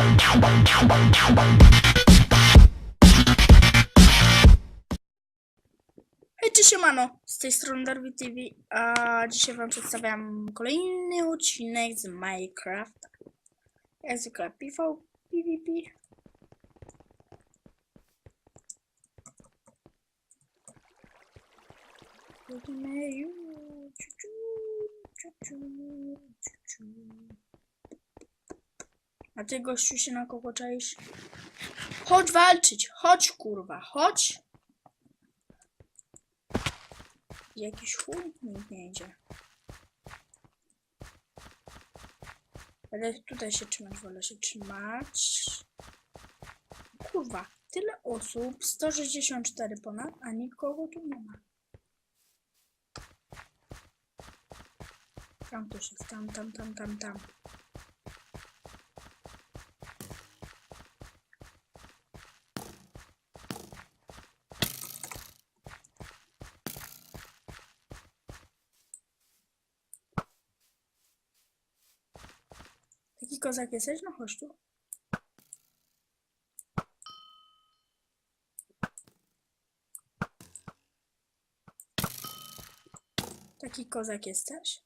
Hej, cześć, siemano, z tej strony Darby TV, a dzisiaj wam przedstawiam kolejny odcinek z Minecraft. Jak zwykle PV, PvP. Jedziemy już, ciu, ciu, ciu, ciu, ciu, ciu. A ty gościu się na kogo czaisz? Chodź walczyć, chodź kurwa, chodź. Jakiś chuj nikt nie idzie. Ale tutaj się trzymać, wolę się trzymać. Kurwa, tyle osób, 164 ponad, a nikogo tu nie ma. Tam też jest, tam, tam, tam, tam, tam. Taki kozak jesteś? No chodź tu. Taki kozak jesteś?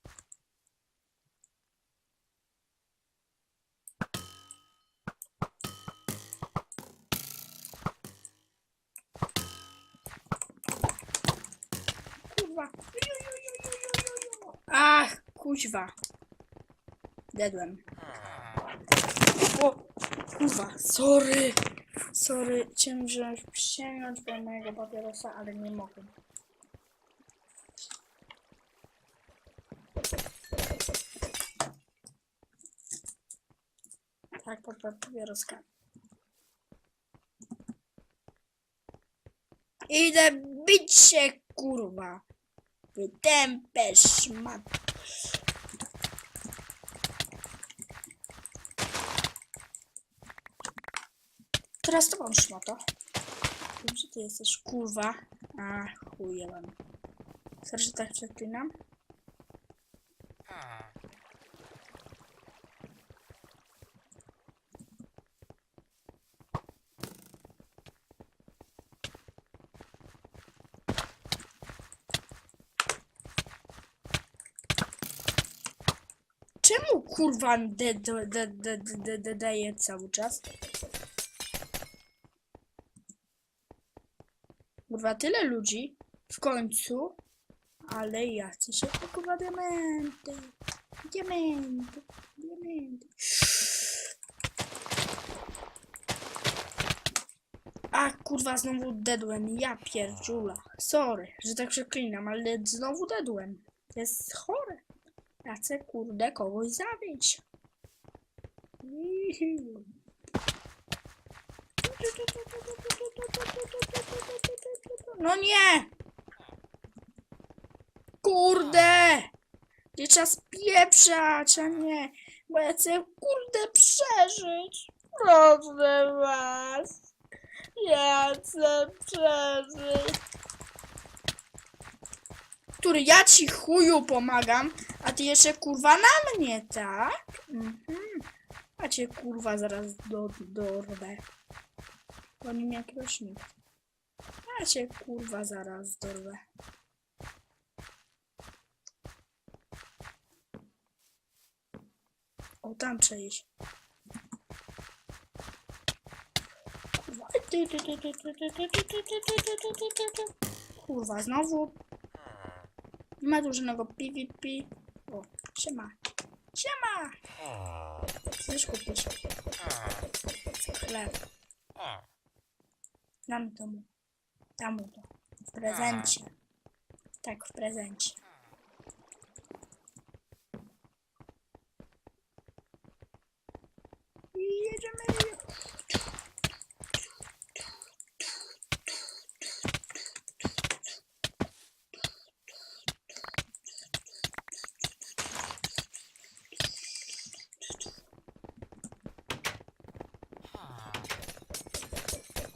Kurwa. Ach, kuźwa. Dedłem. Kurwa, sorry. Sorry, chciałem wziąć, po mojego papierosa, ale nie mogłem. Tak, pod papieroska. Idę bić się, kurwa. Wytępę szmat. teraz to on szmato. Wiem, że ty jesteś kurwa. A chujem. Chcesz, że tak przeklinam? Czemu kurwa daje cały czas? Kurwa, tyle ludzi w końcu, ale ja chcę się kurwa diamenty, diamenty, diamenty. A kurwa, znowu dedłem, ja pierdziula. Sorry, że tak przeklinam, ale znowu dedłem. Jest chore. Ja chcę kurde kogoś zabić. No nie! Kurde! Nie trzeba spieprzać, a nie. Bo ja chcę kurde przeżyć. Proszę was. Ja chcę przeżyć. Który ja ci chuju pomagam, a ty jeszcze kurwa na mnie, tak? Mhm. A cię kurwa zaraz do, dorwę. Bo nie miał jakiegoś nikt. Ja cię kurwa zaraz dorwę. O, tam przejść. Kurwa, znowu. Nie ma tu żadnego PvP. O, siema. Siema! Chcesz kupić? Chleb. Dam to mu. To. W prezencie. Tak, w prezencie. I jedziemy.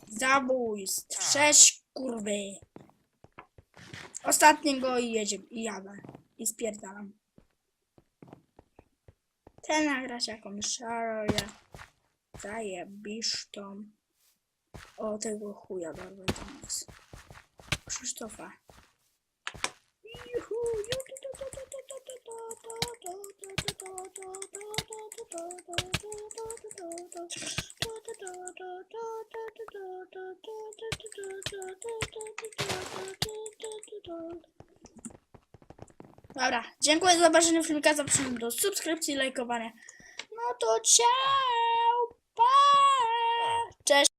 Zabójstw. Sześć kurwy. Ostatniego i jedzie, i jadę. I spierdalam. Chcę nagrać jakąś szarę. zajebiszczą. O, tego chuja dorwę teraz. Krzysztofa. Juhu, ju, Dobra, dziękuję za zobaczenie filmika, zapraszam do subskrypcji, lajkowania. No to ciao, pa! Cześć!